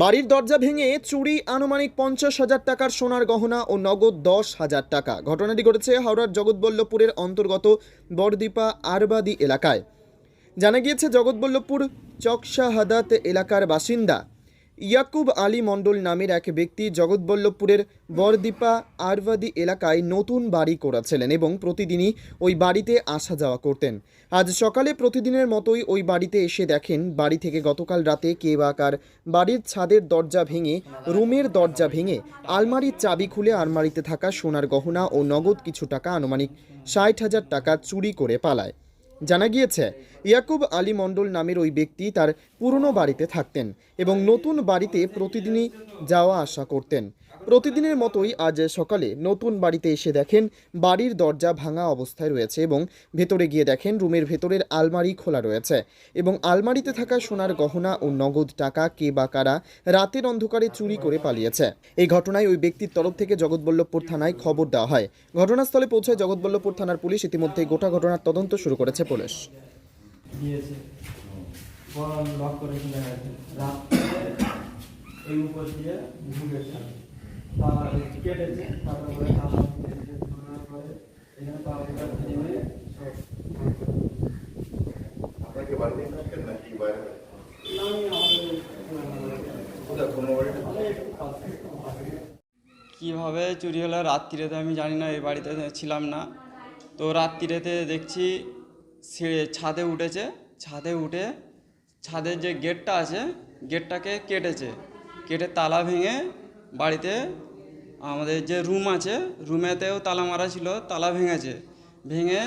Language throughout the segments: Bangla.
বাড়ির দরজা ভেঙে চুরি আনুমানিক পঞ্চাশ হাজার টাকার সোনার গহনা ও নগদ দশ হাজার টাকা। ঘটনাটি ঘটেছে হাওড়ার জগৎবল্লভপুরের অন্তর্গত বরদীপা আরবাদি এলাকায়। জানা গিয়েছে, জগৎবল্লভপুর চকশাহাদাত এলাকার বাসিন্দা ইয়াকুব আলী মণ্ডল নামের এক ব্যক্তি জগৎবল্লভপুরের বরদীপা আরবাদি এলাকায় নতুন বাড়ি করেছিলেন এবং প্রতিদিনই ওই বাড়িতে আসা যাওয়া করতেন। আজ সকালে প্রতিদিনের মতোই ওই বাড়িতে এসে দেখেন, বাড়ি থেকে গতকাল রাতে কে বা কার বাড়ির ছাদের দরজা ভেঙে, রুমের দরজা ভেঙে, আলমারির চাবি খুলে আলমারিতে থাকা সোনার গহনা ও নগদ কিছু টাকা আনুমানিক ষাট হাজার টাকা চুরি করে পালায়। জানা গিয়েছে ইয়াকুব আলী মণ্ডল নামের ওই ব্যক্তি তার পুরনো বাড়িতে থাকতেন এবং নতুন বাড়িতে প্রতিদিনই যাওয়া আসা করতেন। প্রতিদিনের মতোই আজ সকালে নতুন বাড়িতে এসে দেখেন বাড়ির দরজা ভাঙা অবস্থায় রয়েছে এবং ভেতরে গিয়ে দেখেন রুমের ভেতরের আলমারি খোলা রয়েছে এবং আলমারিতে থাকা সোনার গহনা ও নগদ টাকা কে বা কারা রাতের অন্ধকারে চুরি করে পালিয়েছে। এই ঘটনায় ওই ব্যক্তির তরফ থেকে জগৎবল্লভপুর থানায় খবর দেওয়া হয়। ঘটনাস্থলে পৌঁছায় জগৎবল্লভপুর থানার পুলিশ ইতিমধ্যে গোটা ঘটনার তদন্ত শুরু করেছে পুলিশ। দিয়েছে। লক করে চলে গেছে রাত এই উপর দিয়ে ঢুকেছে তার কেটেছে তারপরে এখানে সব আপনাকে বাড়িতে থাকেন নাকি বাইরে? কীভাবে চুরি হলো? রাত্রিরেতে আমি জানি না এই বাড়িতে ছিলাম না। তো রাত্রিরেতে দেখছি সিঁড়ে ছাদে উঠেছে, ছাদে উঠে ছাদের যে গেটটা আছে, গেটটাকে কেটেছে। কেটে তালা ভেঙে বাড়িতে আমাদের যে রুম আছে, রুমেতেও তালা মারা ছিল, তালা ভেঙেছে। ভেঙে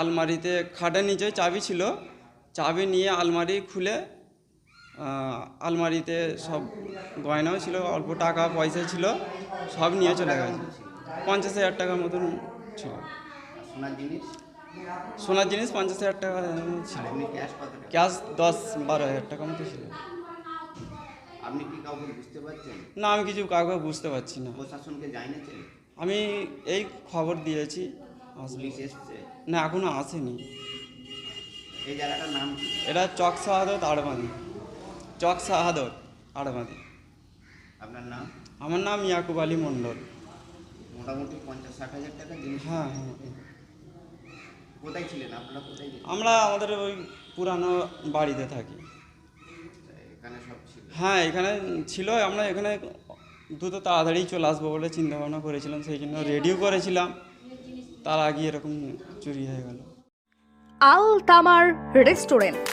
আলমারিতে খাটের নিচে চাবি ছিল। চাবি নিয়ে আলমারি খুলে আলমারিতে সব গয়নাও ছিল, অল্প টাকা পয়সা ছিল, সব নিয়ে চলে গেছে। পঞ্চাশ হাজার টাকার মতন ছিল। সোনার জিনিস পঞ্চাশ হাজার টাকা ছিল ক্যাশ দশ বারো হাজার টাকা মতো ছিল। আপনি কি কাউকে বুঝতে পারছেন? না আমি কিছু কাউকে বুঝতে পারছি না। প্রশাসনকে জানিয়েছেন? আমি এই খবর দিয়েছি। আসবে পুলিশ এসছে? না এখনও আসেনি। এই জায়গাটার নাম কি? এটা চক শাহাদত আড়বাঁধি চক শাহাদত আড়বাঁধি আপনার নাম? আমার নাম ইয়াকুব আলী মণ্ডল। মোটামুটি পঞ্চাশ ষাট হাজার টাকা জিনিস। হ্যাঁ হ্যাঁ। কোথায় ছিলেন? আপনারা কোথায় ছিলেন আমরা আমাদের ওই পুরানো বাড়িতে থাকি। এখানে সব ছিল? হ্যাঁ এখানে ছিল। আমরা এখানে দ্রুত তাড়াতাড়ি চলে আসব বলে চিন্তা ভাবনা করেছিলাম সেই জন্য রেডিও করেছিলাম। তার আগে এরকম চুরি হয়ে গেল। আল তামার রেস্টুরেন্ট।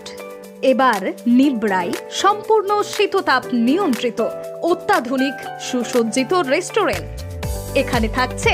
এবার নিবড়াই সম্পূর্ণ শীততাপ নিয়ন্ত্রিত অত্যাধুনিক সুসজ্জিত রেস্টুরেন্ট। এখানে থাকছে